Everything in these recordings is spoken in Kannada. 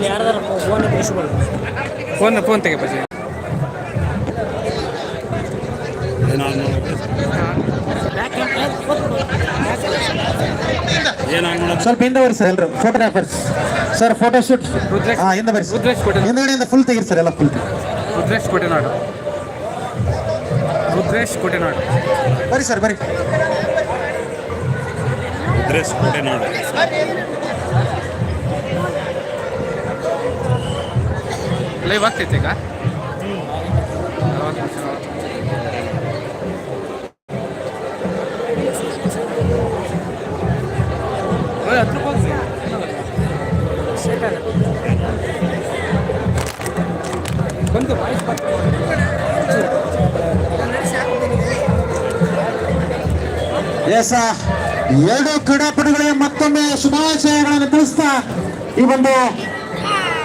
ಇಲ್ಲಿ ಯಾರ್ದಾರ ಫೋನ್ ಇಸ್ಕೊಳಿ ಫೋನ್ ಫೋನ್ ತೆಗೆ ಬಜಿ ಸ್ವಲ್ಪ ಹಿಂದೆ ಬರ್ರಿ ಸರ್ ಎಲ್ಲರು ಫೋಟೋಗ್ರಾಫರ್ಸ್ ಸರ್ ಫೋಟೋಶೂಟ್ ಹಾ ಹಿಂದೆ ಬರ್ರಿ ರುದ್ರೇಶ್ ಹಿಂದ್ಗಡೆಯಿಂದ ಫುಲ್ ತೆಗೀರಿ ಸರ್ ಎಲ್ಲ ಫುಲ್ ರುದ್ರೇಶ್ ಕೋಟೆನಾಡು ರುದ್ರೇಶ್ ಕೋಟೆನಾಡು ಬರ್ರಿ ಸರ್ ಬರ್ರಿ ರುದ್ರೇಶ್ ಕೊಟ್ಟೆ ನೋಡಿ. ಲೈವ್ ಆಗ್ತೈತೆ ಈಗ ಬಂದು ವಾಯ್ಸ್ ಎಸ್ ಎರಡು ಕ್ರೀಡಾಪಟುಗಳಿಗೆ ಮತ್ತೊಮ್ಮೆ ಶುಭಾಶಯಗಳನ್ನು ತಿಳಿಸ್ತಾ ಈ ಒಂದು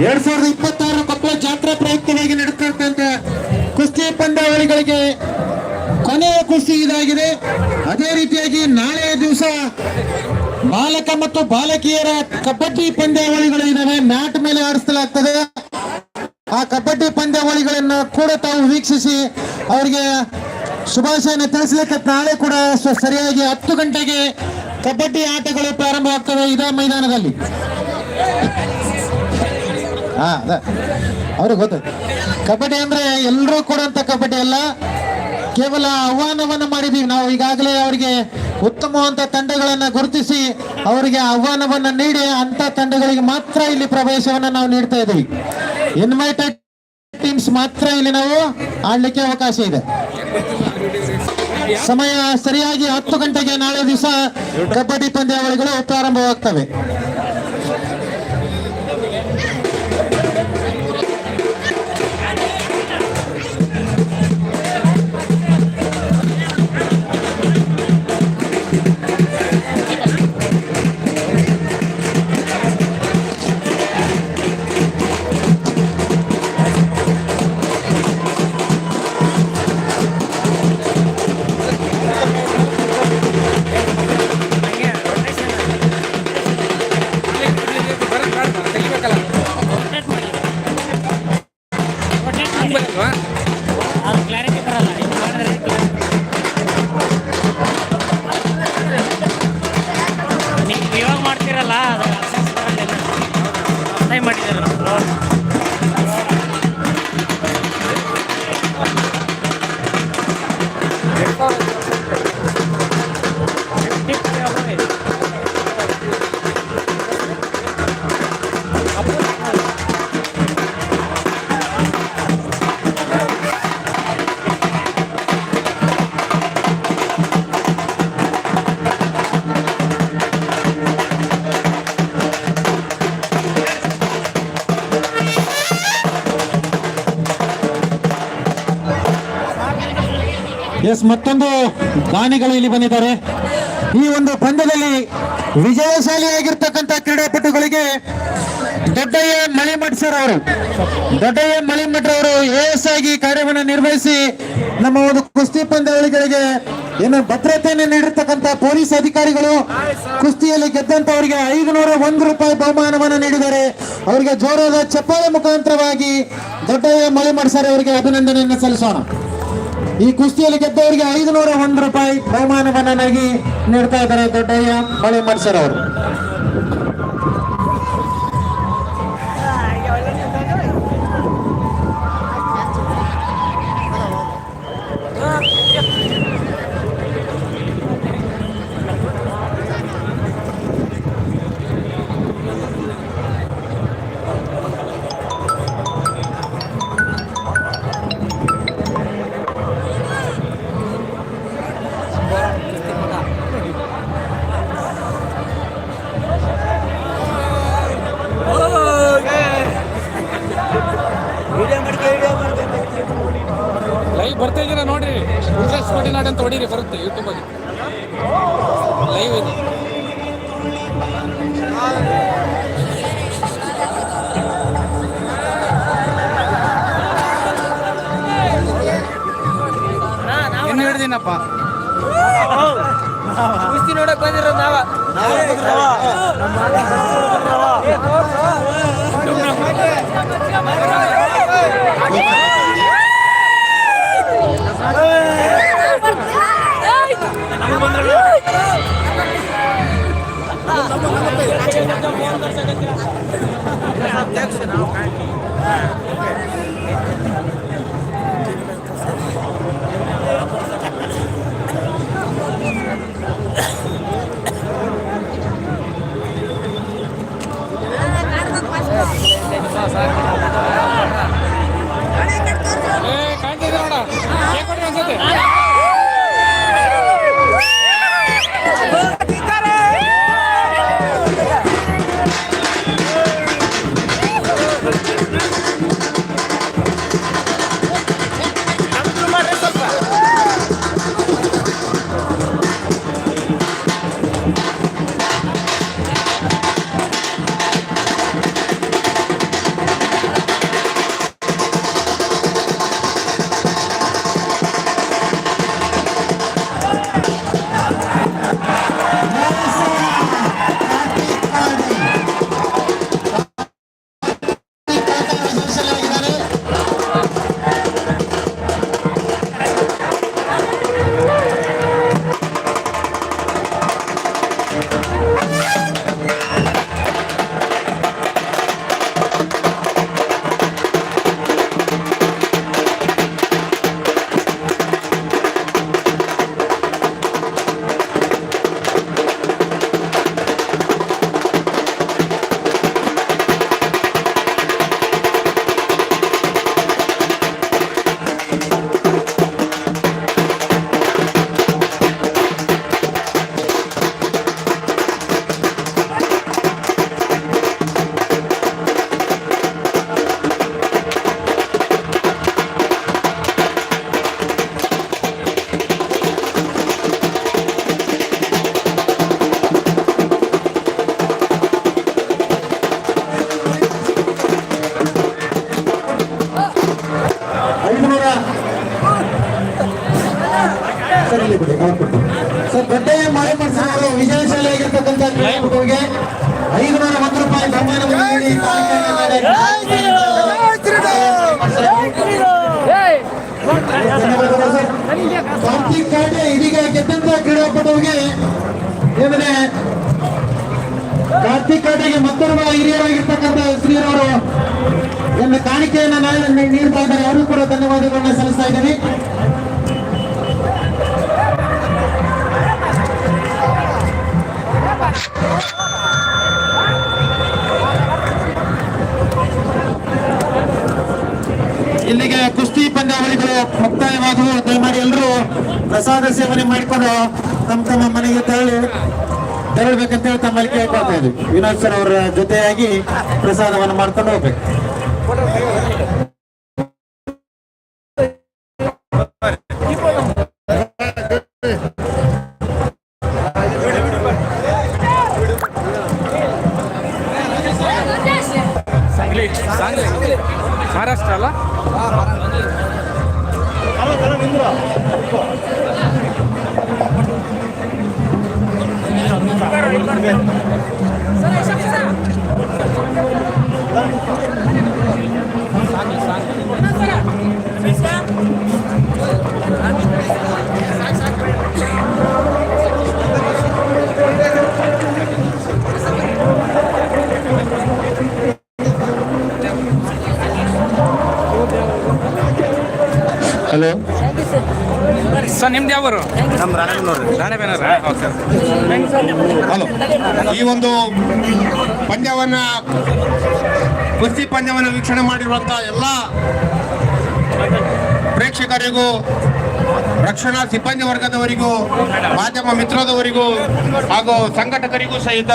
ಎರಡ್ ಸಾವಿರದ ಇಪ್ಪತ್ತಾರು ಕೊಪ್ಪಳ ಜಾತ್ರಾ ಪ್ರಯುಕ್ತವಾಗಿ ನಡೆತಿರ್ತಕ್ಕಂಥ ಕುಸ್ತಿ ಪಂದ್ಯಾವಳಿಗಳಿಗೆ ಕೊನೆಯ ಕುಸ್ತಿ ಇದಾಗಿದೆ. ಅದೇ ರೀತಿಯಾಗಿ ನಾಳೆಯ ದಿವಸ ಬಾಲಕ ಮತ್ತು ಬಾಲಕಿಯರ ಕಬಡ್ಡಿ ಪಂದ್ಯಾವಳಿಗಳು ಇದಾವೆ. ಮ್ಯಾಟ್ ಮೇಲೆ ಆಡಿಸಲಾಗ್ತದೆ ಆ ಕಬಡ್ಡಿ ಪಂದ್ಯಾವಳಿಗಳನ್ನು ಕೂಡ ತಾವು ವೀಕ್ಷಿಸಿ ಅವರಿಗೆ ಶುಭಾಶಯನ ತಿಳಿಸಲಿಕ್ಕೆ ನಾಳೆ ಕೂಡ ಸರಿಯಾಗಿ ಹತ್ತು ಗಂಟೆಗೆ ಕಬಡ್ಡಿ ಆಟಗಳು ಪ್ರಾರಂಭವಾಗ್ತವೆ ಇದೇ ಮೈದಾನದಲ್ಲಿ. ಅದ. ಅವ್ರಿಗೆ ಗೊತ್ತಾಯ್ತು ಕಬಡ್ಡಿ ಅಂದ್ರೆ ಎಲ್ಲರೂ ಕೊಡುವಂತ ಕಬಡ್ಡಿ ಅಲ್ಲ. ಕೇವಲ ಆಹ್ವಾನವನ್ನ ಮಾಡಿದೀವಿ. ನಾವು ಈಗಾಗಲೇ ಅವರಿಗೆ ಉತ್ತಮವಂತ ತಂಡಗಳನ್ನು ಗುರುತಿಸಿ ಅವರಿಗೆ ಆಹ್ವಾನವನ್ನ ನೀಡಿ ಅಂತ ತಂಡಗಳಿಗೆ ಮಾತ್ರ ಇಲ್ಲಿ ಪ್ರವೇಶವನ್ನ ನಾವು ನೀಡ್ತಾ ಇದ್ದೀವಿ. ಇನ್ವೈಟೆಡ್ ಟೀಮ್ಸ್ ಮಾತ್ರ ಇಲ್ಲಿ ನಾವು ಆಡ್ಲಿಕ್ಕೆ ಅವಕಾಶ ಇದೆ. ಸಮಯ ಸರಿಯಾಗಿ ಹತ್ತು ಗಂಟೆಗೆ ನಾಳೆ ದಿವಸ ಕಬಡ್ಡಿ ಪಂದ್ಯಾವಳಿಗಳು ಪ್ರಾರಂಭವಾಗ್ತವೆ. ಎಸ್, ಮತ್ತೊಂದು ದಾನಿಗಳು ಇಲ್ಲಿ ಬಂದಿದ್ದಾರೆ. ಈ ಒಂದು ಪಂದ್ಯದಲ್ಲಿ ವಿಜಯಶಾಲಿಯಾಗಿರ್ತಕ್ಕಂಥ ಕ್ರೀಡಾಪಟುಗಳಿಗೆ ದೊಡ್ಡಯ್ಯ ಮಳಿಮಠ್ ಸರ್ ಅವರು. ದೊಡ್ಡಯ್ಯ ಮಳಿಮಠ್ ಅವರು ಎಸ್ ಆಗಿ ಕಾರ್ಯವನ್ನು ನಿರ್ವಹಿಸಿ ನಮ್ಮ ಒಂದು ಕುಸ್ತಿ ಪಂದ್ಯಾವಳಿಗಳಿಗೆ ಏನು ಭದ್ರತೆಯನ್ನು ನೀಡಿರ್ತಕ್ಕಂಥ ಪೊಲೀಸ್ ಅಧಿಕಾರಿಗಳು ಕುಸ್ತಿಯಲ್ಲಿ ಗೆದ್ದಂತವರಿಗೆ ಐದುನೂರ ಒಂದು ರೂಪಾಯಿ ಬಹುಮಾನವನ್ನು ನೀಡಿದ್ದಾರೆ. ಅವರಿಗೆ ಜೋರಾದ ಚಪ್ಪಾಳೆ ಮುಖಾಂತರವಾಗಿ ದೊಡ್ಡಯ್ಯ ಮಳಿಮಠ್ ಸರ್ ಅವರಿಗೆ ಅಭಿನಂದನೆಯನ್ನು ಸಲ್ಲಿಸೋಣ. ಈ ಕುಸ್ತಿಯಲ್ಲಿ ಗೆದ್ದವರಿಗೆ ಐದು ನೂರ ಒಂದು ರೂಪಾಯಿ ಬಹುಮಾನವನ್ನ ನಗಿ ನೀಡ್ತಾ ಇದ್ದಾರೆ ದೊಡ್ಡಯ್ಯ ಹೊಳೆ ಮರ್ಸರ್ ಅವರು ಲೈವ್ ಬರ್ತಾ ಇದೀರ ನೋಡ್ರಿ. ರುದ್ರೇಶ್ ಕೋಟೆನಾಡು ಅಂತ ಹೊಡೀರಿ ಬರುತ್ತೆ ಯೂಟ್ಯೂಬಲ್ಲಿ ಲೈವ್ ಇದೆ. ಏನು ಹಿಡ್ದಿನಪ್ಪ ಕುಸ್ತಿ ನೋಡಕ್ ಬಂದಿರ ನಾವ ಅಧ್ಯಕ್ಷ ನಾವು ಕಾಣ್ತೀವಿ ಕಾಟೆ ಇದೀಗ ಗೆದ್ದಂತ ಕ್ರೀಡಾಪಟುವಿಗೆ ಏನಿದೆ? ಕಾರ್ತಿಕ್ ಕಾಟೆಗೆ ಮತ್ತೊಬ್ಬ ಹಿರಿಯರಾಗಿರ್ತಕ್ಕಂಥ ಶ್ರೀರವರು ನನ್ನ ಕಾಣಿಕೆಯನ್ನು ನೀಡ್ತಾ ಇದ್ದಾರೆ. ಅವರು ಕೂಡ ಧನ್ಯವಾದಗಳನ್ನ ಸಲ್ಲಿಸ್ತಾ ಇದ್ದೀನಿ. ಪ್ರಸಾದ ಸೇವನೆ ಮಾಡಿಕೊಂಡು ತಮ್ಮ ತಮ್ಮ ಮನೆಗೆ ತೆರಳಿ ತೆರಳಬೇಕಂತ ಹೇಳಿ ತಮ್ಮಲ್ಲಿ ಕೇಳ್ಕೊಳ್ತಾ ಇದ್ವಿ. ವಿನೋದ್ ಸರ್ ಅವರ ಜೊತೆಯಾಗಿ ಪ್ರಸಾದವನ್ನು ಮಾಡ್ಕೊಂಡು ಹೋಗ್ಬೇಕು. Sana, isa. ಹಲೋ. ಸರ್ ನಿಮ್ದು ಯಾವರು? ನಮ್ಮ ರಾಣೆಬೆನ್ನೂರ. Okay hello. ಈ ಒಂದು ಪಂದ್ಯವನ್ನ ಕುಸ್ತಿ ಪಂದ್ಯವನ್ನು ವೀಕ್ಷಣೆ ಮಾಡಿರುವಂತ ಎಲ್ಲ ಪ್ರೇಕ್ಷಕರಿಗೂ ರಕ್ಷಣಾ ಸಿಬ್ಬಂದಿ ವರ್ಗದವರಿಗೂ ಮಾಧ್ಯಮ ಮಿತ್ರದವರಿಗೂ ಹಾಗೂ ಸಂಘಟಕರಿಗೂ ಸಹಿತ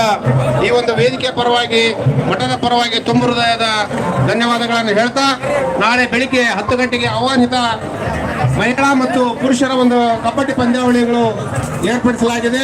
ಈ ಒಂದು ವೇದಿಕೆ ಪರವಾಗಿ ಮಠದ ಪರವಾಗಿ ತುಂಬ ಹೃದಯದ ಧನ್ಯವಾದಗಳನ್ನು ಹೇಳ್ತಾ ನಾಳೆ ಬೆಳಿಗ್ಗೆ ಹತ್ತು ಗಂಟೆಗೆ ಆಹ್ವಾನಿತ ಮಹಿಳಾ ಮತ್ತು ಪುರುಷರ ಒಂದು ಕಬಡ್ಡಿ ಪಂದ್ಯಾವಳಿಗಳು ಏರ್ಪಡಿಸಲಾಗಿದೆ.